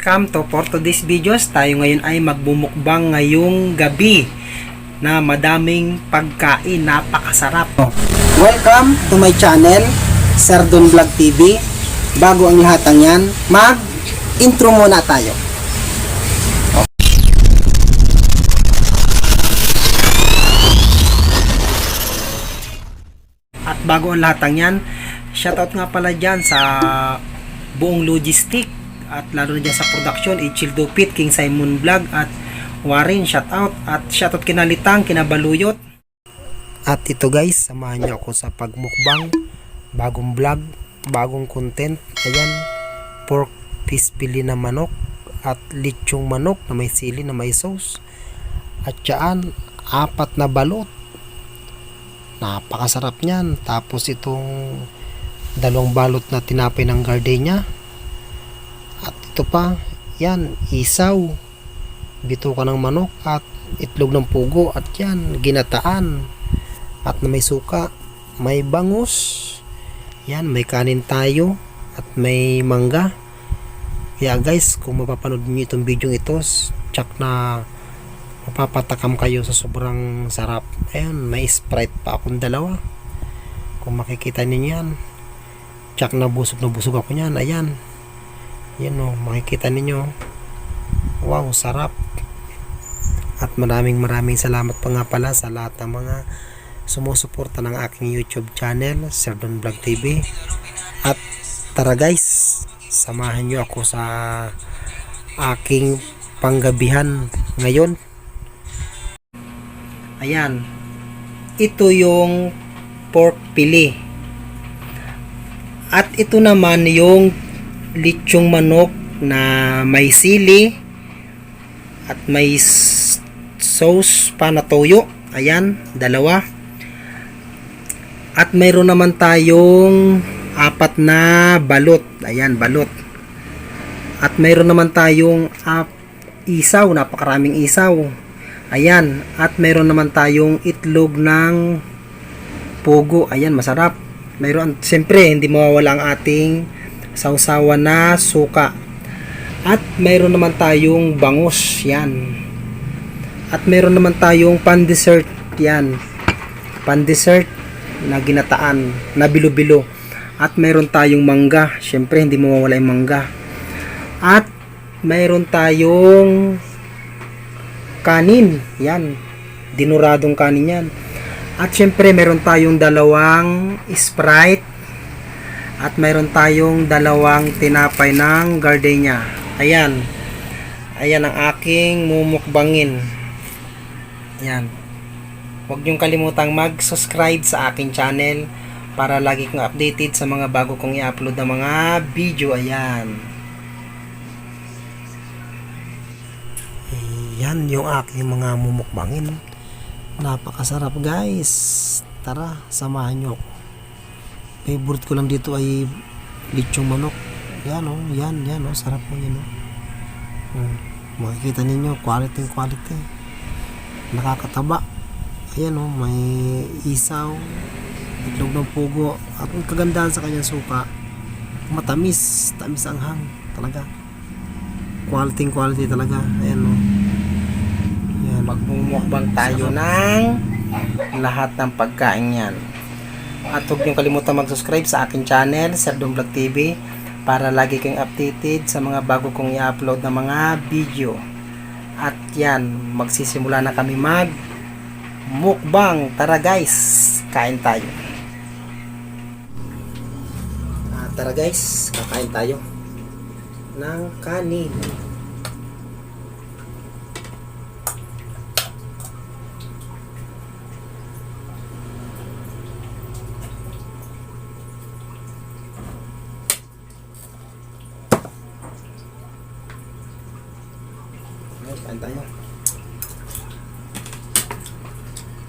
Welcome to for today's videos. Tayo ngayon ay magbumukbang ngayong gabi na madaming pagkain, napakasarap. Welcome to my channel, Sardon Vlog TV. Bago ang lahat ng yan, mag-intro muna tayo. At bago ang lahat ng yan, shoutout nga pala dyan sa buong logistic at lalo na dyan sa production, Ichildo Pit, King Simon Vlog at Warren, shoutout at shoutout kinalitang, kinabaluyot. At ito guys, samahan niyo ako sa pagmukbang, bagong vlog, bagong content. Ayan, pork piece pili na manok at lechong manok na may sili na may sauce. At yan, apat na balot. Napakasarap niyan. Tapos itong dalawang balot na tinapay ng gardenia. Ito pa, yan, isaw. Bituka ng manok at itlog ng pugo. At yan, ginataan. At na may suka, may bangus. Yan, may kanin tayo. At may mangga. Kaya guys, kung mapapanood niyo itong video ito, check na mapapatakam kayo sa sobrang sarap. Ayan, may Sprite pa akong dalawa. Kung makikita niyo yan. Tsak na busog na busog ako niyan. Ayan. Yan o, makikita ninyo. Wow, sarap. At maraming maraming salamat pa nga pala sa lahat ng mga sumusuporta ng aking YouTube channel, Sir Don Vlog TV. At tara guys, samahan nyo ako sa aking panggabihan ngayon. Ayan. Ito yung pork pili. At ito naman yung lechong manok na may sili at may sauce pa na toyo. Ayan, dalawa. At mayroon naman tayong apat na balot. Ayan, balot. At mayroon naman tayong ap- isaw, napakaraming isaw. Ayan, at mayroon naman tayong itlog ng pugo. Ayan, masarap. Mayroon, siyempre, hindi mawawala ang ating sausawa na suka. At mayroon naman tayong bangus. Yan. At mayroon naman tayong pan-dessert. Yan. Pan-dessert na ginataan, na bilo-bilo. At mayroon tayong mangga. Siyempre, hindi mawawala yung mangga. At mayroon tayong kanin. Yan. Dinuradong kanin yan. At syempre, meron tayong dalawang Sprite. At mayroon tayong dalawang tinapay ng gardenia. Ayan. Ayan ang aking mumukbangin. Ayan. Huwag niyong kalimutang mag-subscribe sa aking channel para lagi kong updated sa mga bago kong i-upload na mga video. Ayan. Yan yung aking mga mumukbangin. Napakasarap guys. Tara, samahan nyo ako. Favorite ko lang dito ay lechong manok. Yan o, oh, yan, yan o. Oh, sarap mo yan o. Oh. Hmm. Makikita ninyo, quality quality. Nakakataba. Ayan o, oh, may isaw, itlog ng pugo. At ang kagandahan sa kanyang suka, matamis, tamis ang hang. Talaga. Quality quality talaga. Ayan o. Yan. Magmumukbang tayo ng lahat ng pagkain yan. At huwag niyong kalimutan mag-subscribe sa akin channel, Sir Vlog TV, para lagi kayong updated sa mga bago kong i-upload na mga video. At yan, magsisimula na kami mag mukbang. Tara guys, kain tayo. Ah, tara guys, kakain tayo ng kanin. Okay, kain tayo.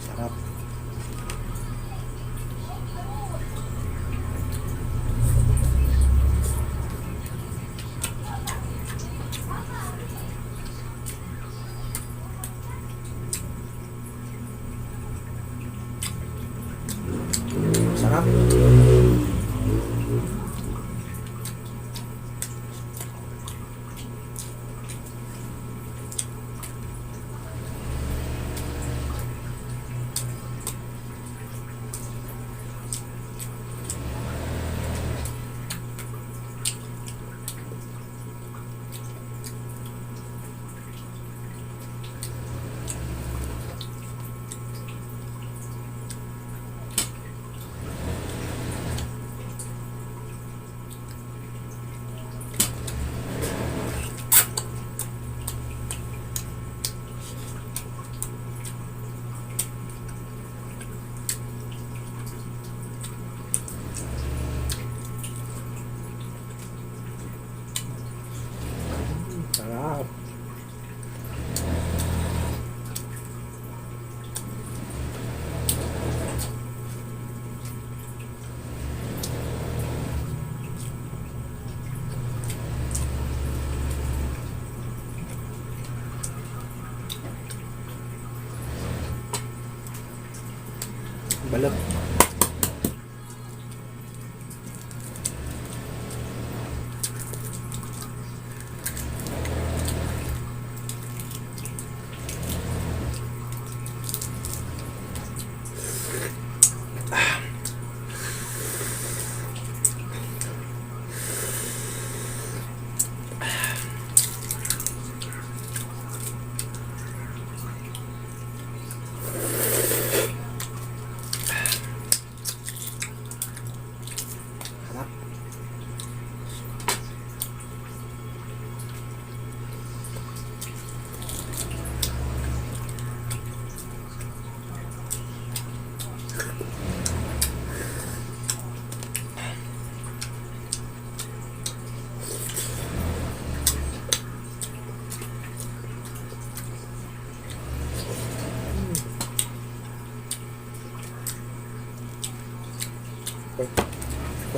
Sarap. Sarap. Balot.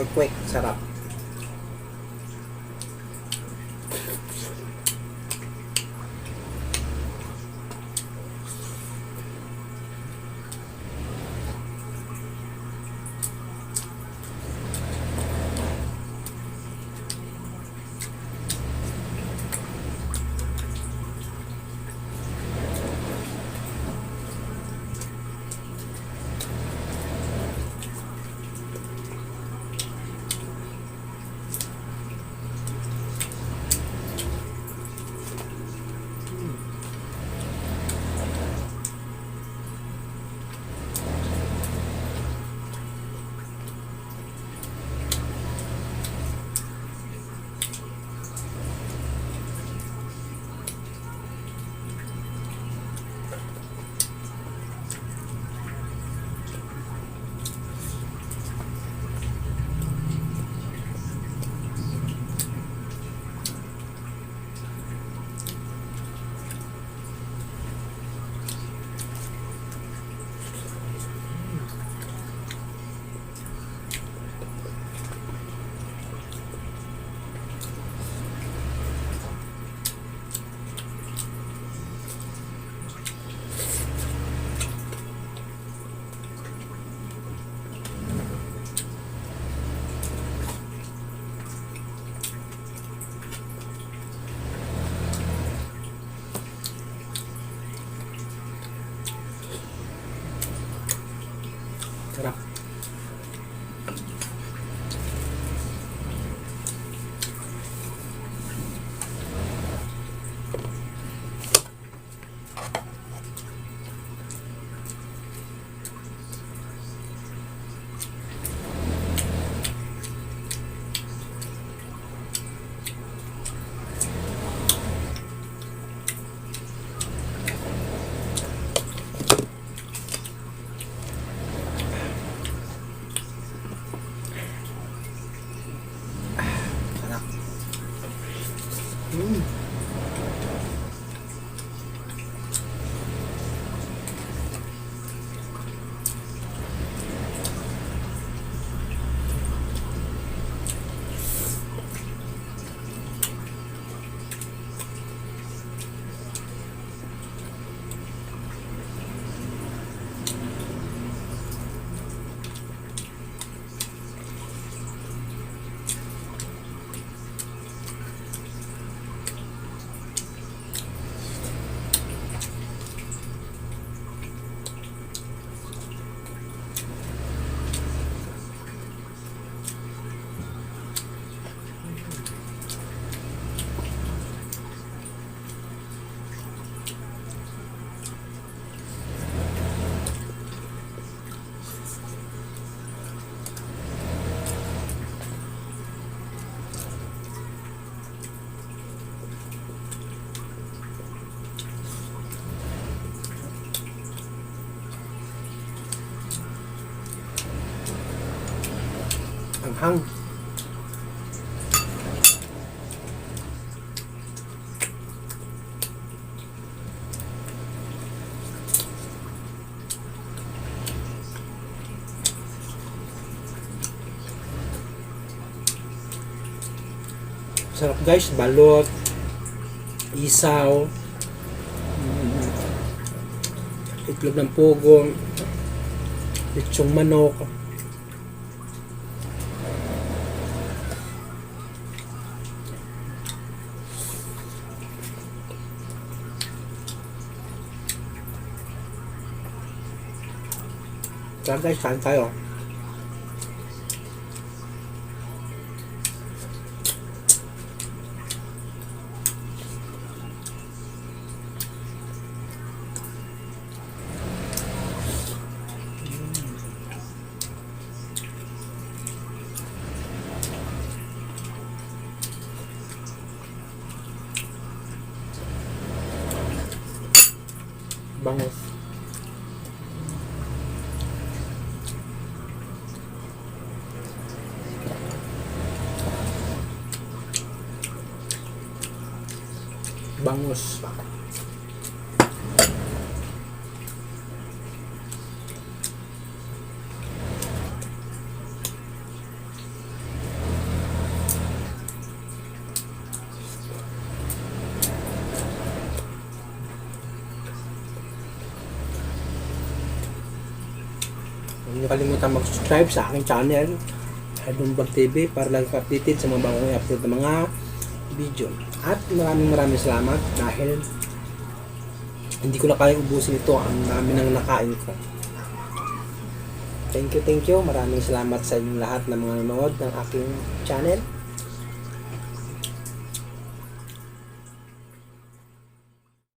Quick, quick. Sarap. Hang. Sarap guys, balot, isaw, itlog ng pugong, lechong manok. Tara guys, kain tayo. Bangos. Bangus. Huwag niyo kalimutan mag-subscribe sa aking channel, Hardon Vlog TV, para lang ka-updated sa mga bagong i-upload na mga video. At maraming maraming salamat dahil hindi ko na kaya ubusin ito. Ang dami nang nakain ko. Thank you, thank you. Maraming salamat sa inyong lahat na mga nanonood ng aking channel.